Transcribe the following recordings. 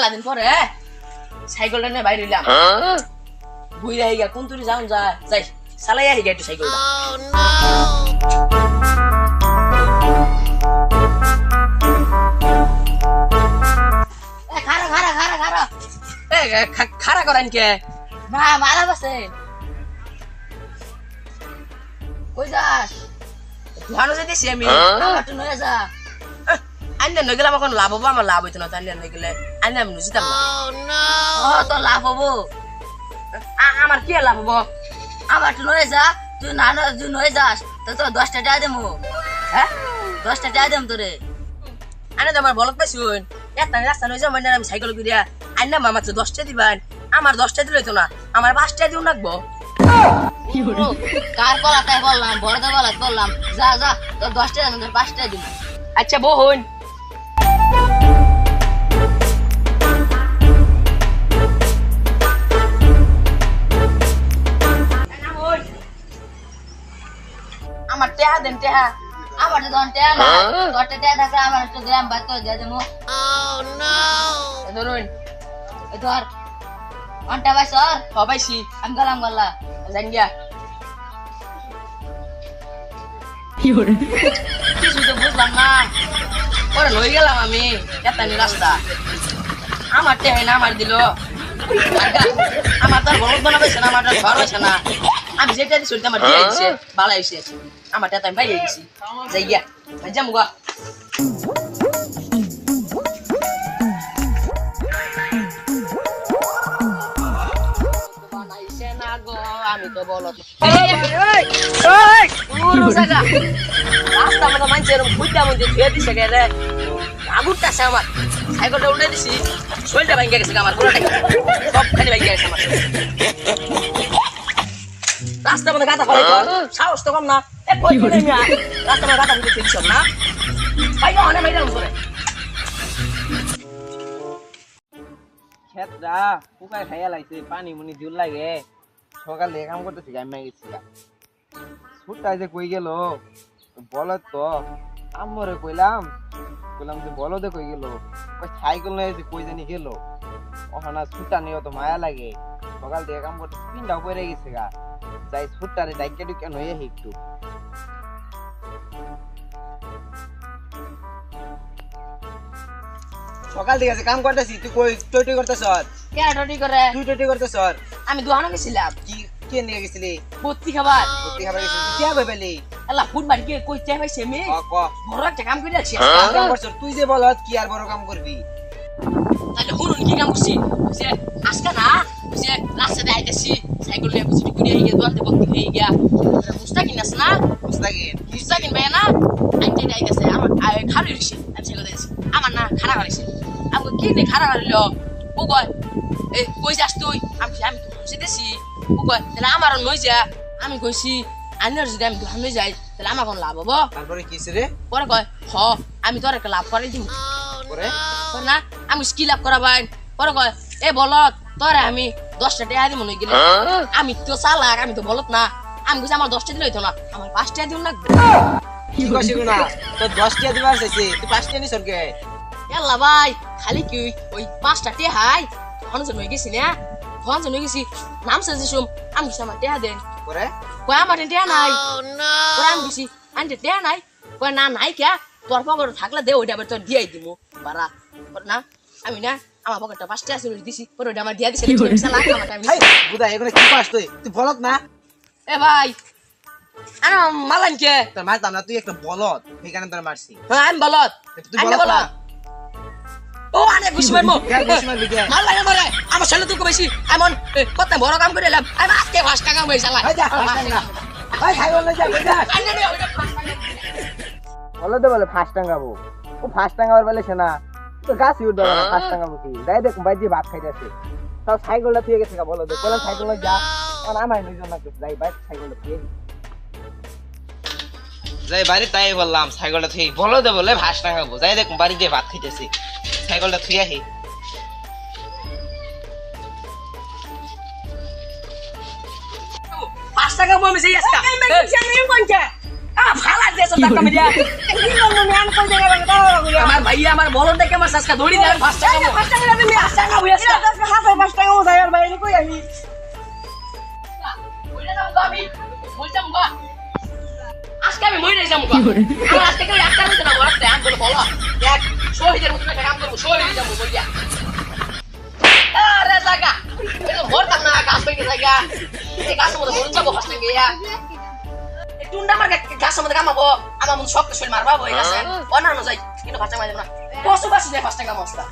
মেলা দিন পরে সাইকেলটা নিয়ে বাইরে হইলাম বুইরা হিগা কোন তুই যাও যা যাই চালাই হিগা একটু সাইকেলটা এ, খারা খারা খারা খারা খারা করেন কে না মারা বসে কই যাস ভালো যেতেছি আমি তো যা আন্না নই গেলে আমার কোনো লাভ হব আমার লাভ হইতো না তো আন্না নই গেলে আন্না আমি বুঝতাম না ও তো লাভ হব আমার কি লাভ হব আমার তো নয় যা তুই না তুই নয় যাস তো তো দশটা টাকা দেবো হ্যাঁ দশটা টাকা দেব তোরে আনে তো আমার বলত পাইছুন একটা রাস্তা নয় যাব আমি সাইকেল করিয়া আন্না মামা তো দশটা দিবেন আমার দশটা দিলে তো না আমার পাঁচটা দিও রাখব কার বলাটাই বললাম বড়দা বলাত বললাম যা যা তোর দশটা পাঁচটা দিন আচ্ছা বহুন টেহা দেন টেহা। আমার তো ধন টেহা না। তোরটা টেহা থাকে আমার একটু গ্রাম বাদ করে দিয়ে দেবো। ধরুন। এ ধর। ঘণ্টা বাইশ আর হবাইছি আমি গেলাম গল্লা জাঙ্গিয়া কিছু তো বুঝলাম না। পরে লই গেলাম আমি এতানি রাস্তা। আমার টেহাই না আমার দিল। আমার তার বলদ বানাবেছে না আমার ঘর হয়েছে না। আমি যেটা দিছি ওইটা আমার দিয়ে দিছে বালা হয়েছে আমার টেতা আমি বাইরে গেছি যাই গিয়া যাম গা আমি তো বলত রাস্তা মানে মানছে এরকম বুঝতে মধ্যে ধুয়ে দিছে গে রে আগুনটা আছে আমার সাইকেলটা উল্টে দিছি শরীরটা ভেঙে গেছে আমার পুরোটাই সবখানে ভেঙে গেছে আমার রাস্তা মধ্যে গাঁথা ফলাই সাহস তো কম না। মধ্যে না। ভাই অনেক করে ক্ষেত্রা পোকায় খাইয়া লাগছে পানি মুনি জুল লাগে। সকালে কাম করতেছি গাইমা গেছিলাম ছুটটা যে কই গেল? বলত তো। আমরে কইলাম কইলাম যে বলদে কই গেল? ওই সাইকেল নিয়ে যে কই জানি গেল? ওখানে ছুটটা নিয়ে তো মায়া লাগে। সকাল থেকে কাম করতে পিনটাও পরে গেছে গা। যাই ছুটটারে ডাইকে ডুকে নয়ে একটু। সকাল থেকে আছে কাম করতেছি। তুই কই টই করতেছ? কেন ডটি করে? তুই টই করতেছ? আমি দোকানে গেছিলাম। কি কে নিয়ে গেছিলি? ভর্তি খাবার। ভর্তি খাবার গেছিলি তুই কে পেলি এলা ফুট বাড়ি কে কই চাই ক ক। বড় একটা কাম করে আছি তুই যে বলত কি আর বড় কাম করবি? তাহলে শুনুন কি কাম করছি? বুঝছে আজকে না বুঝছে রাস্তাতে আইতেছি। সাইকেল নিয়ে বুঝছি ঘুরে গিয়ে দোকানতে ভর্তি হয়ে গিয়া। মুস্তাকিন আছে না? মুস্তাকিন মুস্তাকিন ভাই না? আইতে আইতেছে আমার খালি রইছে আমি সাইকেল দিয়েছি আমার না খারাপ হারিছে আমাকে কি দিয়ে খারাপ হারিল ও কয় এ কই যাস তুই? আমি আমি তো বুঝতেছি ও কয় তাহলে আমারও নই যা। আমি কইছি আইনের যদি আমি দোকান যাই তাহলে আমার কোনো লাভ হব? তারপরে কি রে? পরে কয় হ আমি তোর একটা লাভ করে দিব। পরে? না আমি স্কিল আপ করা ভাই পরে কয় এ বলত তোরে আমি দশটা টাকা দিব নই গেলে আমি তো চালাক আমি তো বলত না। আমি কইছি আমার দশটা দিলে হইতো না আমার পাঁচটা দিন লাগবে। কি কইছিস না তো 10 টিয়া দিবার চাইছি তুই 5 টিয়া নিছ কে এল্লা ভাই খালি কি ওই পাঁচটা টে হাই তখন যে নই গেছি না? তখন যে নই গেছি নাম সাজে শুম আমি কইছি আমার টেহা দেন পরে কয় আমার টেহা নাই। পরে আমি কইছি টেহা নাই? কয় না নাই কে তোর পকেটে থাকলে দে ওইটা আবার তোর দিয়াই দিব পরে না আমি না আমার পকেটটা পাঁচটা আছে দিছি পরে আমার দিয়া দিছে বুদা এগুলো কি পাস তুই? তুই বলত না? এ ভাই আনা মালান কে? তোর মারতাম না তুই একটা বলত সেইখানে তোর মারছি। হ্যাঁ আমি বলত তুই বলত ও ঘুষ মারবি কে? মাল লাগে মারে আমার ছেলে তুই বেশি। এমন কত বড় কাম করে এলাম। আমি আজকে পাঁচ টাকা হয়ে চালা বলে বলে ফার্স্ট টাঙ্গাবো ও ফার্স্ট টাঙ্গাবার বলে সে না তো গাছ উঠবে না ফার্স্ট টাঙ্গাবো কি যাই দেখুন ভাই যে ভাত খাইতেছে তাও সাইকেলটা থুয়ে গেছে বলো দে বলে সাইকেল যা কারণ আমার নিজজন না যাই বাইক সাইকেলটা থুয়ে যাই বাড়ি তাই বললাম সাইকেলটা থুই বলো দে বলে ভাস টাঙ্গাবো যাই দেখুন বাড়ি দিয়ে ভাত খাইতেছি সাইকেলটা থুয়ে আহি পাঁচ টাকা মমি যাই আজকে আ ফালা দিয়েছ টাকা মিলিয়া আমার ভাই আমার বলদ দেখে আমার সাসকা দড়ি দেয় পাঁচ টাকা মো। পাঁচ টাকা হইয়াছে মইরা যাব গো আমি বলতাম গো আজকে আমি মইরা যাব আজকে কেউ একটা মতো না বলতে আমি বলে বলো এক শহীদের মতো একটা কাম করব শহীদ যাব বলিয়া আরে জায়গা এটা মরতাম না গাছ ভেঙে জায়গা। এই গাছের মধ্যে মরুন যাব ফার্স্ট গিয়া। এই টুন্ডা আমার গাছের মধ্যে কামাবো আমার মধ্যে শক্ত শরীর মারবা বই গেছে। অন্যান্য যাই। কিন্তু না পশু পাশি যায় ফার্স্ট টাকা মস্তা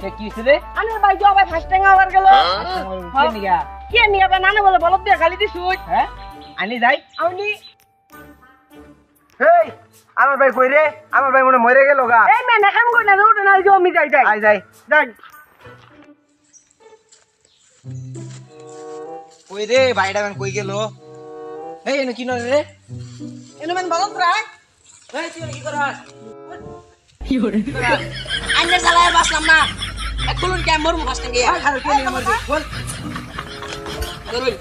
এ কি ছিল রে কে নিগা হ্যাঁ? আনি যাই। হেই আমার ভাই কই রে? আমার ভাই মনে মরে গেল গা। আই যাই কই রে ভাইটা কই গেল? এই এনে কি নয় রে? এনে মানে বলত রাখ। এই তুই কি করাস আন্নের জ্বালায় বাঁচলাম না। খুলুন কে মরমু ফার্স্ট গিয়া আর কে নিয়ে মরবি। বল। ধরুন।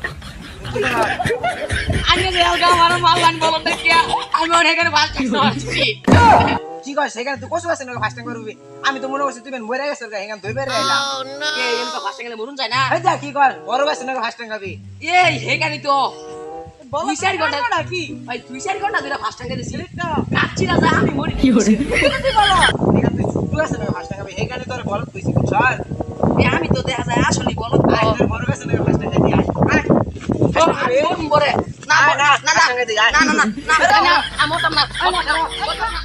আন্নের রেলগা আমার মারলান বলো দেখিয়া আমি এখানে বাস করছি কি কয় সেখানে তুই কষ্ট আছে না ফাস্টিং করবি? আমি তো মনে করছি তুই মরে গেছিস গা এখানে ধইবে রে আইলা কে এম তো ফার্স্ট গেলে মরুন যায় না? এই যা কি কর বড় আছে না ফাস্টিং খাবি এই হেগানি তো। দুই চার ঘণ্টা কি ভাই দুই চার ঘণ্টা ধরে ফার্স্ট টাকা দিছি কাচ্ছি না যা আমি মরি কি করে তুই ছুটু আছে না ফাস্টিং খাবি এখানে তোর বলত কইছি বুঝছস আমি তো দেখা যায় আসলে বলো তো আই তোর বড় আছে না ফাস্টিং খাবি আয় আয় মরম বরে না না না না ফার্স্ট টাকা দি, আয়। না না না না না আমি মরতাম না মরতাম না